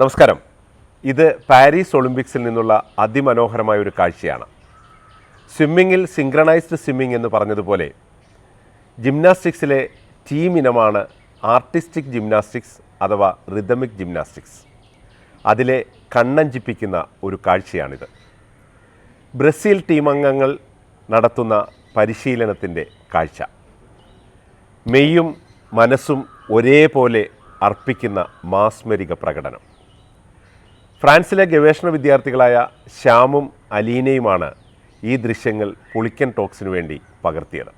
നമസ്കാരം. ഇത് പാരീസ് ഒളിമ്പിക്സിൽ നിന്നുള്ള അതിമനോഹരമായ ഒരു കാഴ്ചയാണ്. സ്വിമ്മിങ്ങിൽ സിങ്ക്രണൈസ്ഡ് സ്വിമ്മിംഗ് എന്ന് പറഞ്ഞതുപോലെ ജിംനാസ്റ്റിക്സിലെ ടീം ഇനമാണ് ആർട്ടിസ്റ്റിക് ജിംനാസ്റ്റിക്സ് അഥവാ റിതമിക് ജിംനാസ്റ്റിക്സ് അതിലെ കണ്ണഞ്ചിപ്പിക്കുന്ന ഒരു കാഴ്ചയാണിത്. ബ്രസീൽ ടീം അംഗങ്ങൾ നടത്തുന്ന പരിശീലനത്തിന്റെ കാഴ്ച. മെയ്യും മനസ്സും ഒരേപോലെ അർപ്പിക്കുന്ന മാസ്മരിക പ്രകടനം. ഫ്രാൻസിലെ ഗവേഷണ വിദ്യാർത്ഥികളായ ശ്യാമും അലീനയുമാണ് ഈ ദൃശ്യങ്ങൾ പുളിക്കൻ ടോക്സിനു വേണ്ടി പകർത്തിയത്.